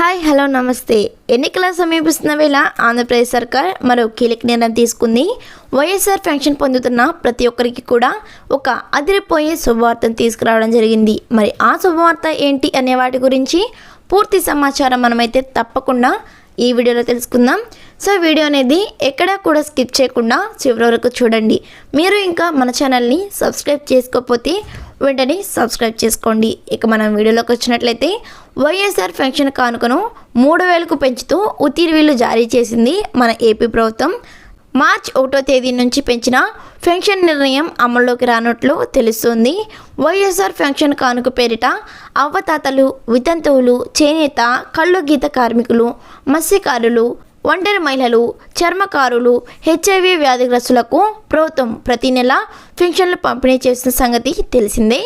Hi hello నమస్తే. ఎన్నికల సమీపిస్తున్న వేళ ఆంధ్రప్రదేశ్ సర్కార్ మరో కీలక నిర్ణయం తీసుకుంది. వైఎస్ఆర్ పెన్షన్ పొందుతున్న ప్రతి ఒక్కరికి కూడా ఒక అదిరిపోయే శుభవార్తను తీసుకురావడం జరిగింది. మరి ఆ శుభవార్త ఏంటి అనే వాటి గురించి పూర్తి సమాచారం మనమైతే తప్పకుండా ఈ వీడియోలో తెలుసుకుందాం. సో వీడియో అనేది ఎక్కడా కూడా స్కిప్ చేయకుండా చివరి వరకు చూడండి. మీరు ఇంకా మన ఛానల్ని సబ్స్క్రైబ్ చేసుకోకపోతే వెంటనే సబ్స్క్రైబ్ చేసుకోండి. ఇక మనం వీడియోలోకి వచ్చినట్లయితే వైఎస్ఆర్ పెన్షన్ కానుకను మూడు వేలకు పెంచుతూ ఉత్తీర్వీలు జారీ చేసింది మన ఏపీ ప్రభుత్వం. మార్చ్ ఒకటో తేదీ నుంచి పెంచిన పెన్షన్ నిర్ణయం అమల్లోకి రానట్లు తెలుస్తుంది. వైఎస్ఆర్ పెన్షన్ కానుక పేరిట అవ్వతాతలు వితంతువులు చేనేత కళ్ళు గీత కార్మికులు మత్స్యకారులు ఒంటరి మహిళలు చర్మకారులు హెచ్ఐవి వ్యాధిగ్రస్తులకు ప్రభుత్వం ప్రతి నెల పెన్షన్లు పంపిణీ చేసిన సంగతి తెలిసిందే.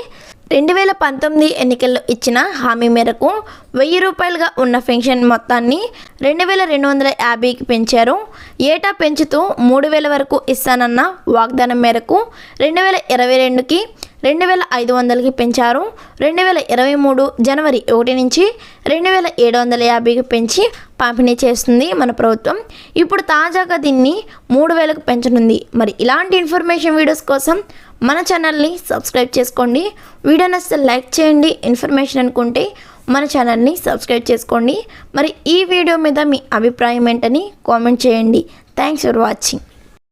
రెండు వేల పంతొమ్మిది ఎన్నికల్లో ఇచ్చిన హామీ మేరకు వెయ్యి రూపాయలుగా ఉన్న పెన్షన్ మొత్తాన్ని రెండు వేల రెండు వందల యాభైకి పెంచారు. ఏటా పెంచుతూ మూడు వేల వరకు ఇస్తానన్న వాగ్దానం మేరకు రెండు వేల ఇరవై రెండుకి రెండు వేల ఐదు వందలకి పెంచారు. రెండు వేల ఇరవై మూడు జనవరి ఒకటి నుంచి రెండు వేల ఏడు వందల యాభైకి పెంచి పంపిణీ చేస్తుంది మన ప్రభుత్వం. ఇప్పుడు తాజాగా దీన్ని మూడు వేలకు పెంచనుంది. మరి ఇలాంటి ఇన్ఫర్మేషన్ వీడియోస్ కోసం మన ఛానల్ని సబ్స్క్రైబ్ చేసుకోండి. వీడియో నచ్చితే లైక్ చేయండి. ఇన్ఫర్మేషన్ అనుకుంటే మన ఛానల్ని సబ్స్క్రైబ్ చేసుకోండి. మరి ఈ వీడియో మీద మీ అభిప్రాయం ఏంటని కామెంట్ చేయండి. Thanks for watching